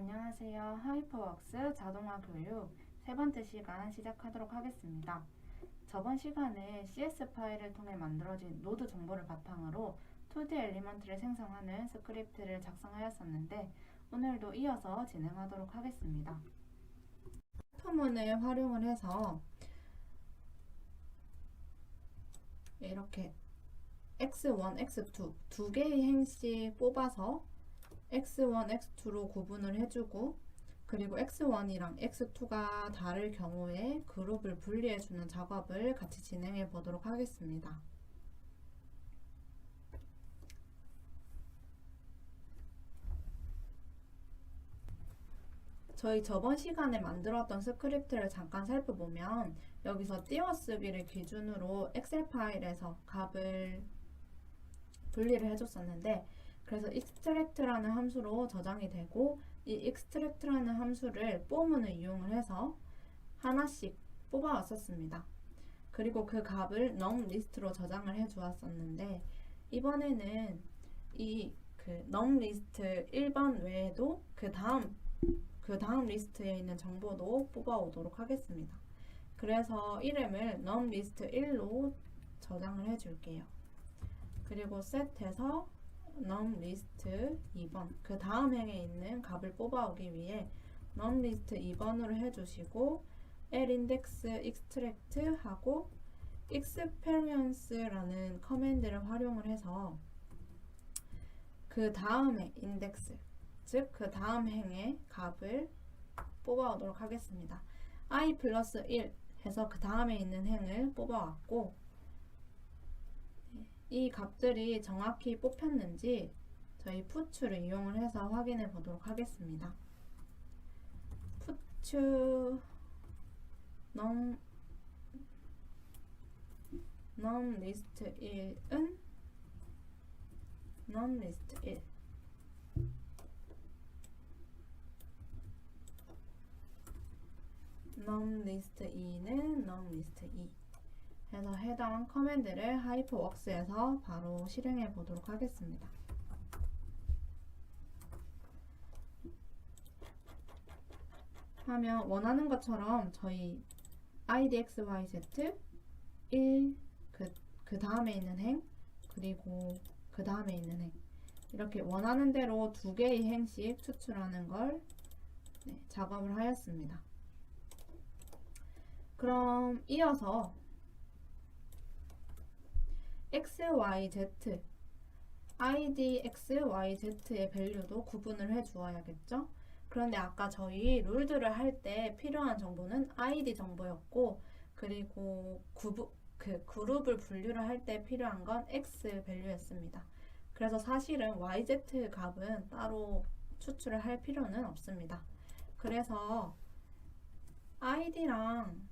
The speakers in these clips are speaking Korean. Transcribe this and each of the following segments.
안녕하세요. 하이퍼웍스 자동화 교육 세 번째 시간 시작하도록 하겠습니다. 저번 시간에 CS 파일을 통해 만들어진 노드 정보를 바탕으로 2D 엘리먼트를 생성하는 스크립트를 작성하였었는데 오늘도 이어서 진행하도록 하겠습니다. 포문을 활용을 해서 이렇게 x1, x2 두 개의 행씩 뽑아서 x1, x2로 구분을 해주고 그리고 x1이랑 x2가 다를 경우에 그룹을 분리해주는 작업을 같이 진행해 보도록 하겠습니다. 저희 저번 시간에 만들었던 스크립트를 잠깐 살펴보면 여기서 띄워쓰기를 기준으로 엑셀 파일에서 값을 분리를 해줬었는데 그래서 extract라는 함수로 저장이 되고 이 extract라는 함수를 뽀문을 이용을 해서 하나씩 뽑아왔었습니다. 그리고 그 값을 num 리스트로 저장을 해 주었었는데 이번에는 이 그 num 리스트 1번 외에도 그 다음 그 다음 리스트에 있는 정보도 뽑아 오도록 하겠습니다. 그래서 이름을 num 리스트 1로 저장을 해 줄게요. 그리고 set해서 num 리스트 2번 그 다음 행에 있는 값을 뽑아오기 위해 num 리스트 2번으로 해주시고 l index extract 하고 experience라는 커맨드를 활용을 해서 그 다음에 인덱스 즉 그 다음 행의 값을 뽑아오도록 하겠습니다. i 플러스 1 해서 그 다음에 있는 행을 뽑아왔고 이 값들이 정확히 뽑혔는지 저희 푸츠를 이용을 해서 확인해 보도록 하겠습니다. 푸츠 num num 리스트 1은 num 리스트 1 num 리스트 2는 num 리스트 2 해서 해당 커맨드를 하이퍼웍스에서 바로 실행해 보도록 하겠습니다. 하면 원하는 것처럼 저희 idxyz 1, 그, 그 다음에 있는 행, 그리고 그 다음에 있는 행 이렇게 원하는 대로 두 개의 행씩 추출하는 걸 네, 작업을 하였습니다. 그럼 이어서 x, y, z id, x, y, z의 밸류도 구분을 해 주어야겠죠? 그런데 아까 저희 룰들을 할 때 필요한 정보는 id 정보였고 그리고 구부, 그 그룹을 분류를 할 때 필요한 건 x 밸류였습니다. 그래서 사실은 yz 값은 따로 추출을 할 필요는 없습니다. 그래서 id랑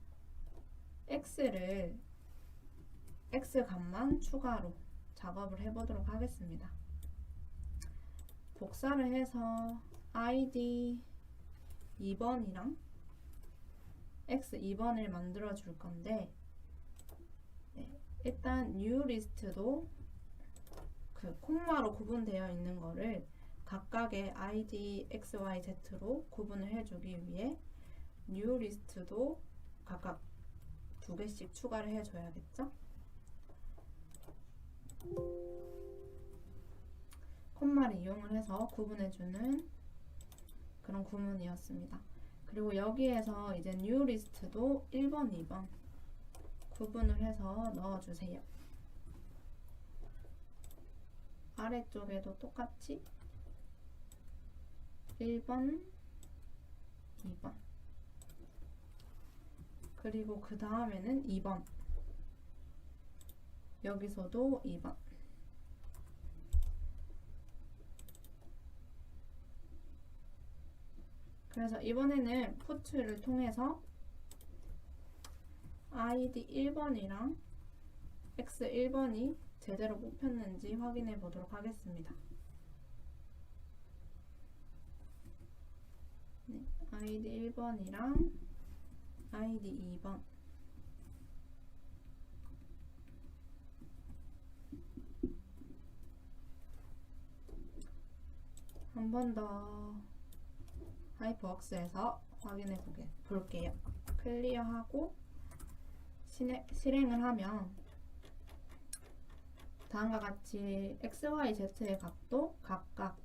x를 x 값만 추가로 작업을 해보도록 하겠습니다. 복사를 해서 id 2번이랑 x 2번을 만들어 줄 건데 네, 일단 new 리스트도 그 콤마로 구분되어 있는 거를 각각의 id x, y, z로 구분을 해주기 위해 new 리스트도 각각 두 개씩 추가를 해줘야겠죠? 콤마를 이용을 해서 구분해주는 그런 구문이었습니다. 그리고 여기에서 이제 new 리스트도 1번, 2번 구분을 해서 넣어주세요. 아래쪽에도 똑같이 1번, 2번 그리고 그 다음에는 2번 여기서도 2번. 그래서 이번에는 푸츠를 통해서 id 1번이랑 x 1번이 제대로 뽑혔는지 확인해 보도록 하겠습니다. 네, id 1번이랑 id 2번 한 번 더 하이퍼웍스에서 확인해 보게, 볼게요. 클리어하고 실행, 실행을 하면 다음과 같이 x, y, z의 값도 각각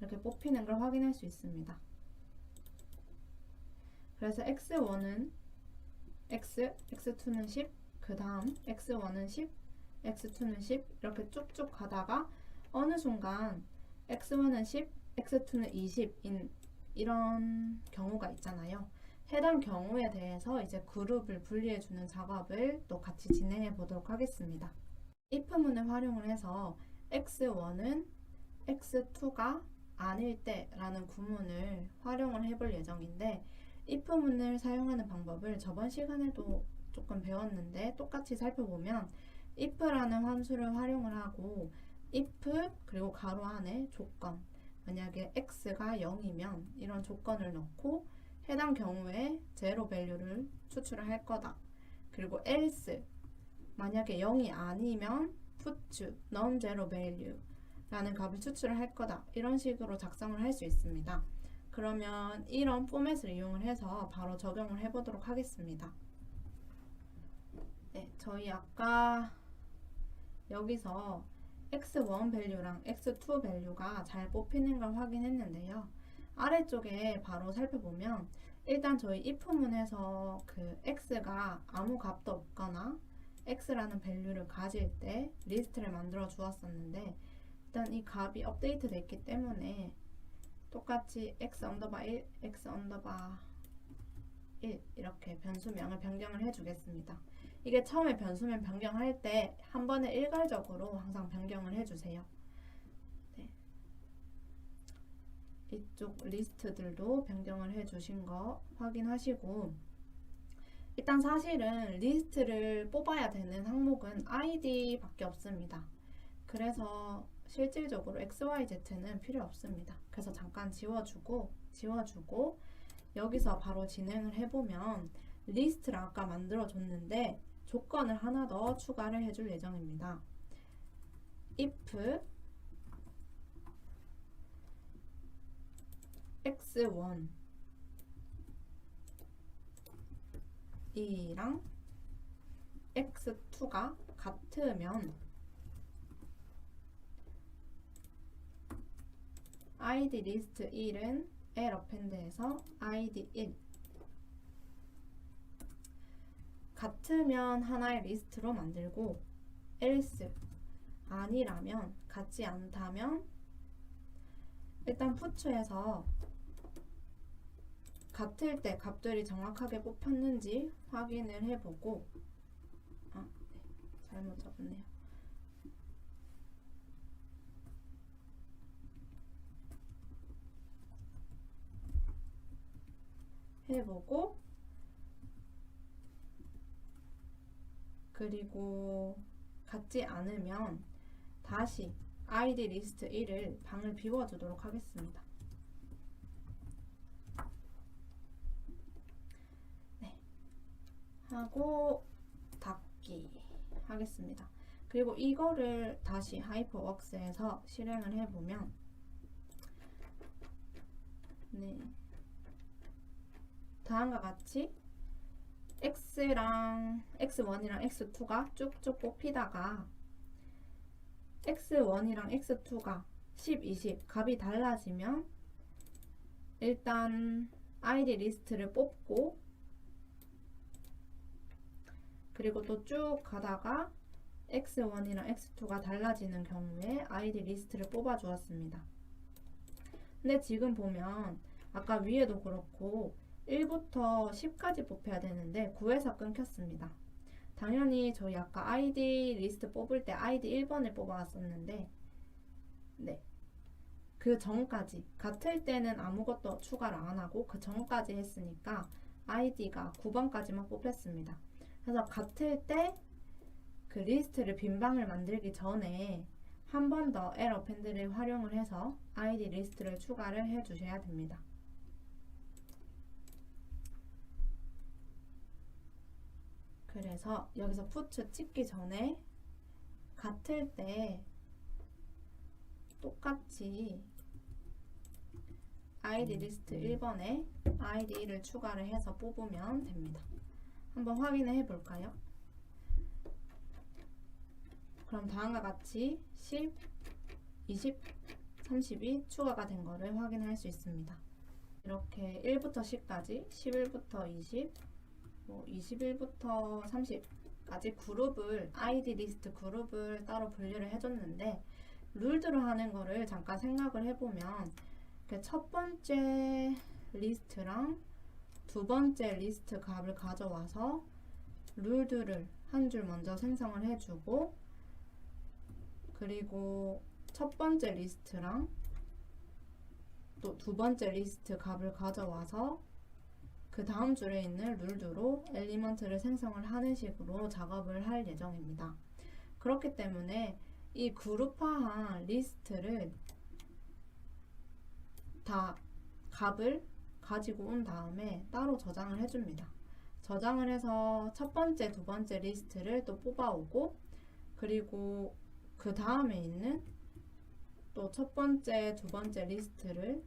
이렇게 뽑히는 걸 확인할 수 있습니다. 그래서 x1은 x, x2는 10, 그 다음 x1은 10, x2는 10 이렇게 쭉쭉 가다가 어느 순간 x1은 10, x2는 20인 이런 경우가 있잖아요. 해당 경우에 대해서 이제 그룹을 분리해주는 작업을 또 같이 진행해 보도록 하겠습니다. if문을 활용을 해서 x1은 x2가 아닐 때 라는 구문을 활용을 해볼 예정인데 if문을 사용하는 방법을 저번 시간에도 조금 배웠는데 똑같이 살펴보면 if라는 함수를 활용을 하고 if 그리고 가로 안에 조건 만약에 x가 0이면 이런 조건을 넣고 해당 경우에 제로 밸류를 추출을 할 거다. 그리고 else 만약에 0이 아니면 put non zero value 라는 값을 추출을 할 거다. 이런 식으로 작성을 할 수 있습니다. 그러면 이런 포맷을 이용을 해서 바로 적용을 해 보도록 하겠습니다. 네, 저희 아까 여기서 x1 밸류랑 x2 밸류가 잘 뽑히는 걸 확인했는데요. 아래쪽에 바로 살펴보면 일단 저희 if문에서 그 x가 아무 값도 없거나 x라는 밸류를 가질 때 리스트를 만들어 주었었는데 일단 이 값이 업데이트 됐기 때문에 똑같이 x 언더바 1, x 언더바 1 이렇게 변수명을 변경을 해주겠습니다. 이게 처음에 변수명 변경할 때 한 번에 일괄적으로 항상 변경을 해주세요. 네. 이쪽 리스트들도 변경을 해주신 거 확인하시고 일단 사실은 리스트를 뽑아야 되는 항목은 id밖에 없습니다. 그래서 실질적으로 XYZ는 필요 없습니다. 그래서 잠깐 지워주고 지워주고 여기서 바로 진행을 해보면 리스트를 아까 만들어줬는데 조건을 하나 더 추가를 해줄 예정입니다. if x1 이랑 x2가 같으면 id 리스트 1은 l append에서 id 1 같으면 하나의 리스트로 만들고 else 아니라면 같지 않다면 일단 푸츠에서 같을 때 값들이 정확하게 뽑혔는지 확인을 해보고 아, 네. 잘못 적었네요. 해보고 그리고 같지 않으면 다시 id 리스트 1을 방을 비워주도록 하겠습니다. 네. 하고 닫기 하겠습니다. 그리고 이거를 다시 하이퍼웍스에서 실행을 해보면 네. 다음과 같이 x랑 x1이랑 x2가 쭉쭉 뽑히다가 x1이랑 x2가 10, 20 값이 달라지면 일단 id 리스트를 뽑고 그리고 또 쭉 가다가 x1이랑 x2가 달라지는 경우에 id 리스트를 뽑아 주었습니다. 근데 지금 보면 아까 위에도 그렇고 1부터 10까지 뽑혀야 되는데 9에서 끊겼습니다. 당연히 저희 아까 아이디 리스트 뽑을 때 아이디 1번을 뽑아왔었는데 네. 그 전까지 같을 때는 아무것도 추가를 안 하고 그 전까지 했으니까 아이디가 9번까지만 뽑혔습니다. 그래서 같을 때 그 리스트를 빈 방을 만들기 전에 한 번 더 에러 펜들을 활용을 해서 아이디 리스트를 추가를 해 주셔야 됩니다. 그래서 여기서 푸츠 찍기 전에 같을 때 똑같이 ID 리스트 1번에 ID를 추가를 해서 뽑으면 됩니다. 한번 확인해 볼까요? 그럼 다음과 같이 10, 20, 30이 추가가 된 거를 확인할 수 있습니다. 이렇게 1부터 10까지, 11부터 20, 뭐 21부터 30까지 그룹을 ID 리스트 그룹을 따로 분류를 해줬는데 룰드로 하는 거를 잠깐 생각을 해보면 이렇게 첫 번째 리스트랑 두 번째 리스트 값을 가져와서 룰드를 한 줄 먼저 생성을 해주고 그리고 첫 번째 리스트랑 또 두 번째 리스트 값을 가져와서 그 다음 줄에 있는 룰드로 엘리먼트를 생성을 하는 식으로 작업을 할 예정입니다. 그렇기 때문에 이 그룹화한 리스트를 다 값을 가지고 온 다음에 따로 저장을 해줍니다. 저장을 해서 첫 번째, 두 번째 리스트를 또 뽑아오고 그리고 그 다음에 있는 또 첫 번째, 두 번째 리스트를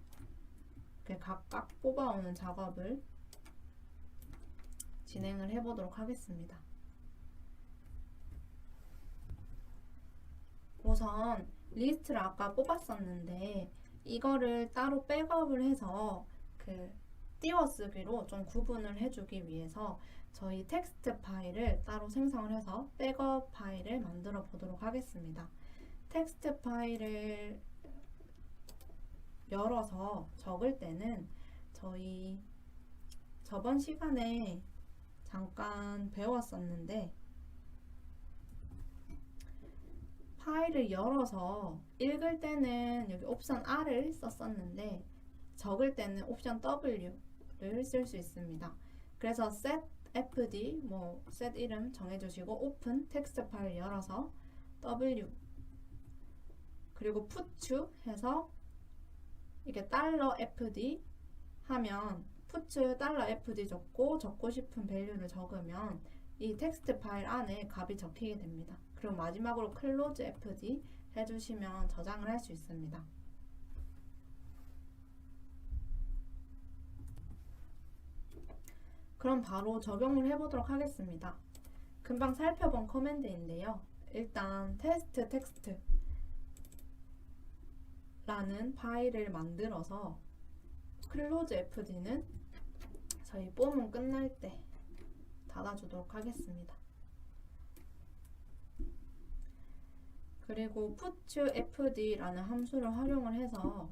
각각 뽑아오는 작업을 진행을 해보도록 하겠습니다. 우선 리스트를 아까 뽑았었는데 이거를 따로 백업을 해서 그 띄워쓰기로 좀 구분을 해주기 위해서 저희 텍스트 파일을 따로 생성을 해서 백업 파일을 만들어 보도록 하겠습니다. 텍스트 파일을 열어서 적을 때는 저희 저번 시간에 잠깐 배웠었는데 파일을 열어서 읽을 때는 여기 옵션 R을 썼었는데 적을 때는 옵션 W를 쓸 수 있습니다. 그래서 set fd 뭐 set 이름 정해주시고 open 텍스트 파일 열어서 W 그리고 put 해서 이게 달러 fd 하면 put 달러 fd 적고 적고 싶은 밸류를 적으면 이 텍스트 파일 안에 값이 적히게 됩니다. 그리고 마지막으로 close fd 해주시면 저장을 할 수 있습니다. 그럼 바로 적용을 해보도록 하겠습니다. 금방 살펴본 커맨드인데요. 일단 테스트 텍스트 라는 파일을 만들어서 close fd는 저희 뽐은 끝날 때 닫아주도록 하겠습니다. 그리고 put fd라는 함수를 활용을 해서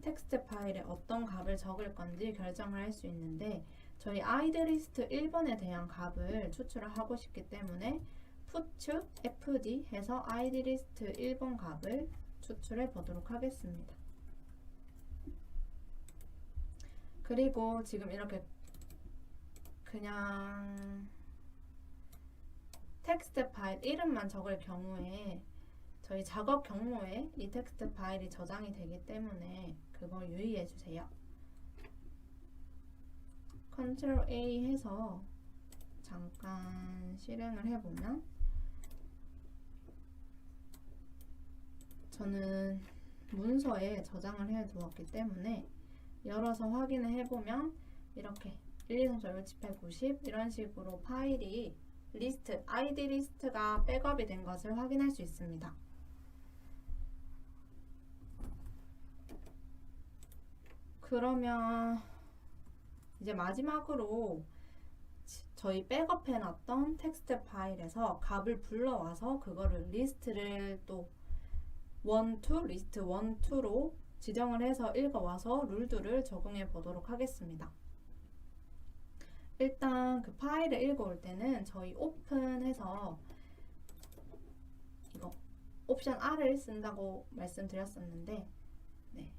텍스트 파일에 어떤 값을 적을 건지 결정을 할 수 있는데 저희 id 리스트 1번에 대한 값을 추출을 하고 싶기 때문에 put fd 해서 id 리스트 1번 값을 추출해 보도록 하겠습니다. 그리고 지금 이렇게 그냥 텍스트 파일 이름만 적을 경우에 저희 작업 경로에 이 텍스트 파일이 저장이 되기 때문에 그걸 유의해 주세요. 컨트롤 A 해서 잠깐 실행을 해보면 저는 문서에 저장을 해 두었기 때문에 열어서 확인을 해보면 이렇게 1, 2, 3, 4, 5, 6, 7, 8, 9, 10 이런 식으로 파일이 리스트, ID 리스트가 백업이 된 것을 확인할 수 있습니다. 그러면 이제 마지막으로 지- 저희 백업해 놨던 텍스트 파일에서 값을 불러와서 그거를 리스트를 또 1, 2, 리스트 1, 2로 지정을 해서 읽어와서 룰들을 적용해 보도록 하겠습니다. 일단 그 파일을 읽어올 때는 저희 오픈해서 이거 옵션 R을 쓴다고 말씀드렸었는데 네.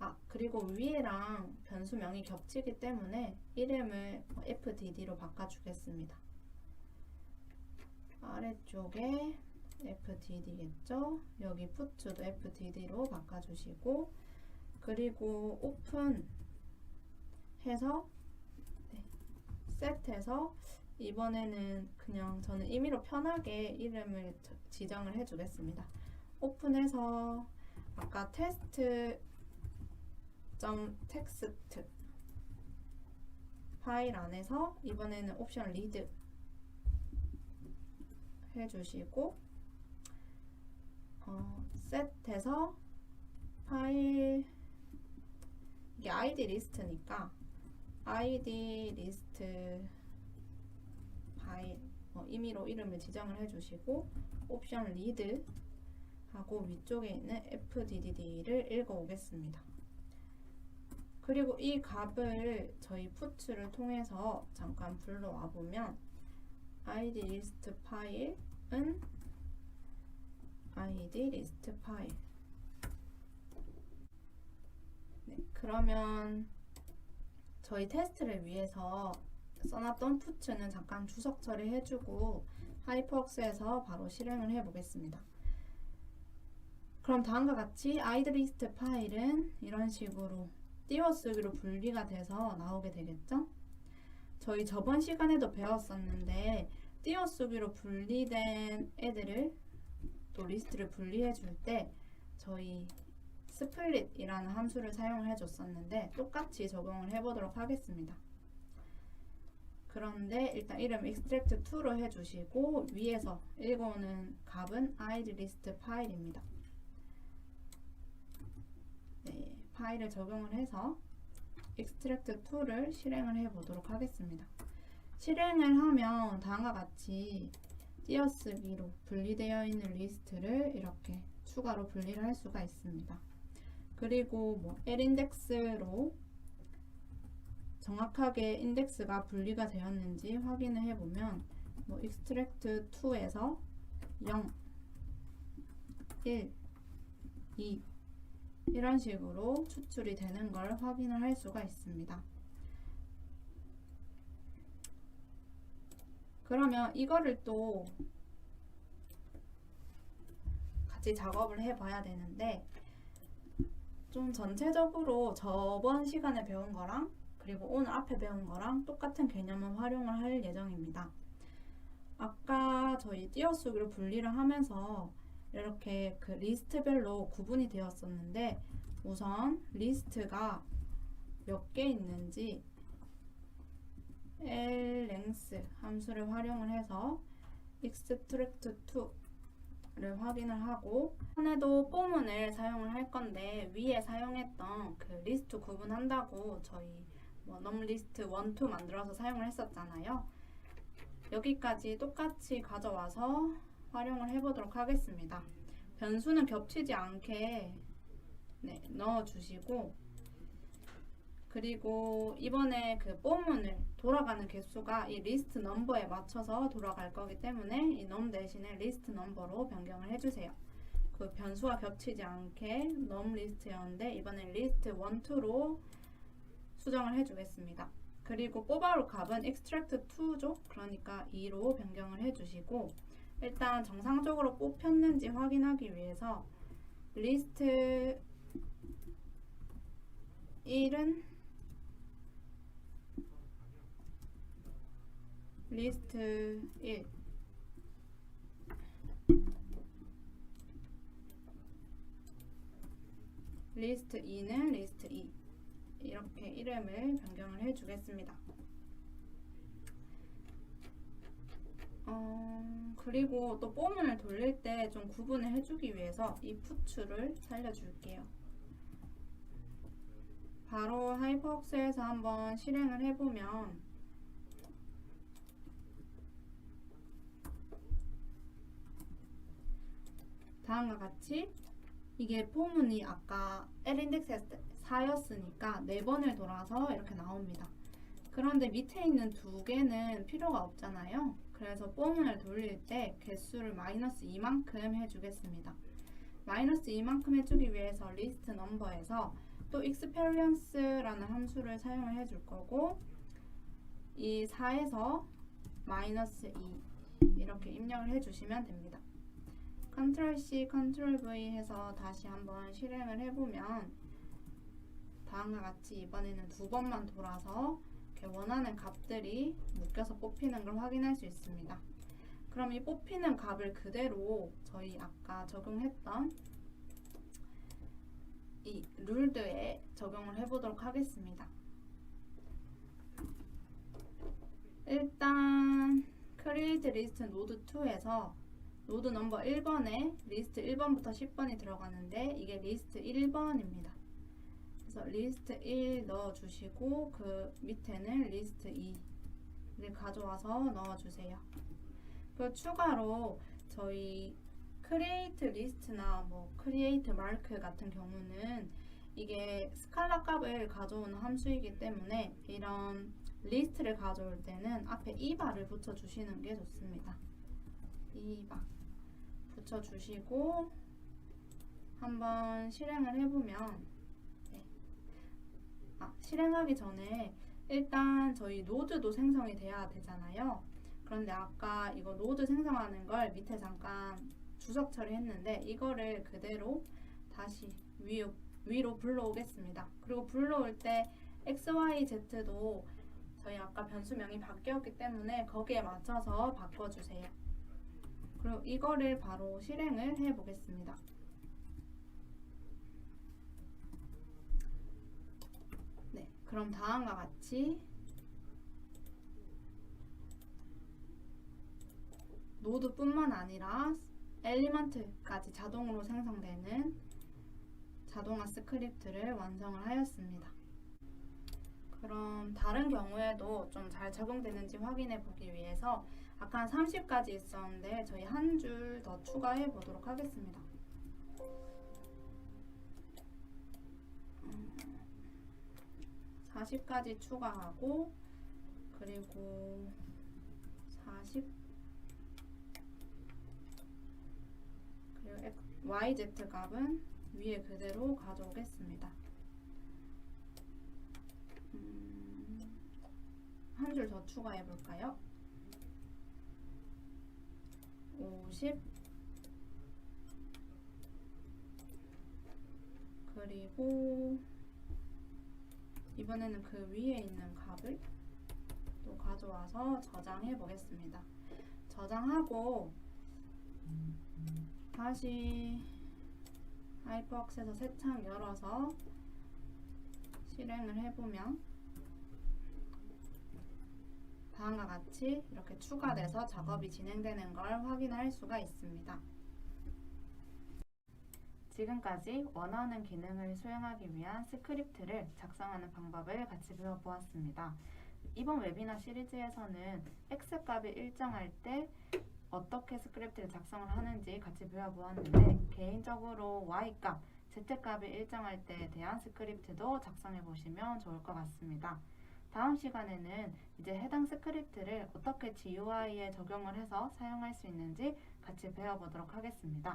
아 그리고 위에랑 변수명이 겹치기 때문에 이름을 FDD로 바꿔주겠습니다. 아래쪽에 FDD겠죠? 여기 put도 FDD로 바꿔주시고 그리고 오픈 해서 네, 셋해서 이번에는 그냥 저는 임의로 편하게 이름을 저- 지정을 해주겠습니다. 오픈해서 아까 테스트 .text 파일 안에서 이번에는 옵션 리드 해주시고 어, 셋해서 파일 이게 id 리스트니까 id 리스트 파일 어, 임의로 이름을 지정을 해주시고 옵션 리드 하고 위쪽에 있는 fdd를 읽어 오겠습니다. 그리고 이 값을 저희 푸츠를 통해서 잠깐 불러와 보면 id 리스트 파일은 id 리스트 파일 네, 그러면 저희 테스트를 위해서 써놨던 푸츠는 잠깐 주석 처리해주고 하이퍼웍스에서 바로 실행을 해보겠습니다. 그럼 다음과 같이 아이드 리스트 파일은 이런 식으로 띄워쓰기로 분리가 돼서 나오게 되겠죠? 저희 저번 시간에도 배웠었는데 띄워쓰기로 분리된 애들을 또 리스트를 분리해 줄 때 저희 스플릿이라는 함수를 사용을 해줬었는데 똑같이 적용을 해 보도록 하겠습니다. 그런데 일단 이름 extract 2로 해주시고 위에서 읽어오는 값은 id list 파일입니다. 네, 파일을 적용을 해서 extract 2를 실행을 해보도록 하겠습니다. 실행을 하면 다음과 같이 띄어쓰기로 분리되어 있는 리스트를 이렇게 추가로 분리를 할 수가 있습니다. 그리고 뭐 L인덱스로 정확하게 인덱스가 분리가 되었는지 확인을 해보면 뭐 extract 2에서 0, 1, 2 이런 식으로 추출이 되는 걸 확인을 할 수가 있습니다. 그러면 이거를 또 같이 작업을 해봐야 되는데 좀 전체적으로 저번 시간에 배운 거랑 그리고 오늘 앞에 배운 거랑 똑같은 개념을 활용을 할 예정입니다. 아까 저희 띄어쓰기로 분리를 하면서 이렇게 그 리스트별로 구분이 되었었는데 우선 리스트가 몇 개 있는지 length 함수를 활용을 해서 extract 2를 확인을 하고 전에도 포문을 사용을 할 건데 위에 사용했던 그 리스트 구분한다고 저희 뭐 넘리스트 1, 2 만들어서 사용을 했었잖아요. 여기까지 똑같이 가져와서 활용을 해보도록 하겠습니다. 변수는 겹치지 않게 네, 넣어주시고 그리고 이번에 그 뽀문을 돌아가는 개수가 이 리스트 넘버에 맞춰서 돌아갈 거기 때문에 이 넘 대신에 리스트 넘버로 변경을 해주세요. 그 변수와 겹치지 않게 넘 리스트였는데 이번엔 리스트 1, 2로 수정을 해주겠습니다. 그리고 뽑아올 값은 extract 2죠. 그러니까 2로 변경을 해주시고 일단 정상적으로 뽑혔는지 확인하기 위해서 리스트 1은 리스트 1 리스트 2는 리스트 2 이렇게 이름을 변경을 해 주겠습니다. 어, 그리고 또 뽀문을 돌릴 때 좀 구분을 해주기 위해서 이 푸츠를 살려줄게요. 바로 하이퍼웍스에서 한번 실행을 해보면 다음과 같이 이게 포문이 아까 L인덱스 4였으니까 4번을 돌아서 이렇게 나옵니다. 그런데 밑에 있는 두 개는 필요가 없잖아요. 그래서 포문을 돌릴 때 개수를 마이너스 2만큼 해주겠습니다. 마이너스 2만큼 해주기 위해서 리스트 넘버에서 또 experience라는 함수를 사용을 해줄 거고 이 4에서 마이너스 2 이렇게 입력을 해주시면 됩니다. 컨트롤 C, 컨트롤 V 해서 다시 한번 실행을 해보면 다음과 같이 이번에는 두 번만 돌아서 원하는 값들이 묶여서 뽑히는 걸 확인할 수 있습니다. 그럼 이 뽑히는 값을 그대로 저희 아까 적용했던 이 룰드에 적용을 해보도록 하겠습니다. 일단 리스트 노드 2에서 노드 넘버 1번에 리스트 1번부터 10번이 들어가는데 이게 리스트 1번입니다. 그래서 리스트 1 넣어주시고 그 밑에는 리스트 2를 가져와서 넣어주세요. 그 추가로 저희 크리에이트 리스트나 뭐 크리에이트 마크 같은 경우는 이게 스칼라 값을 가져오는 함수이기 때문에 이런 리스트를 가져올 때는 앞에 이바를 붙여주시는 게 좋습니다. 이바 붙여주시고 한번 실행을 해보면 네. 아, 실행하기 전에 일단 저희 노드도 생성이 돼야 되잖아요. 그런데 아까 이거 노드 생성하는 걸 밑에 잠깐 주석 처리했는데 이거를 그대로 다시 위로, 위로 불러오겠습니다. 그리고 불러올 때 x, y, z도 저희 아까 변수명이 바뀌었기 때문에 거기에 맞춰서 바꿔주세요. 그리고 이거를 바로 실행을 해 보겠습니다. 네, 그럼 다음과 같이 노드뿐만 아니라 엘리먼트까지 자동으로 생성되는 자동화 스크립트를 완성을 하였습니다. 그럼 다른 경우에도 좀 잘 적용되는지 확인해 보기 위해서 아까 한 30까지 있었는데 저희 한 줄 더 추가해 보도록 하겠습니다. 음, 40까지 추가하고 그리고 40 그리고 YZ 값은 위에 그대로 가져오겠습니다. 음, 한 줄 더 추가해 볼까요? 50 그리고 이번에는 그 위에 있는 값을 또 가져와서 저장해 보겠습니다. 저장하고 다시 하이퍼웍스에서 새 창 열어서 실행을 해보면 다음과 같이 이렇게 추가돼서 작업이 진행되는 걸 확인할 수가 있습니다. 지금까지 원하는 기능을 수행하기 위한 스크립트를 작성하는 방법을 같이 배워보았습니다. 이번 웨비나 시리즈에서는 X값이 일정할 때 어떻게 스크립트를 작성을 하는지 같이 배워보았는데 개인적으로 Y값, Z값이 일정할 때에 대한 스크립트도 작성해 보시면 좋을 것 같습니다. 다음 시간에는 이제 해당 스크립트를 어떻게 GUI에 적용을 해서 사용할 수 있는지 같이 배워보도록 하겠습니다.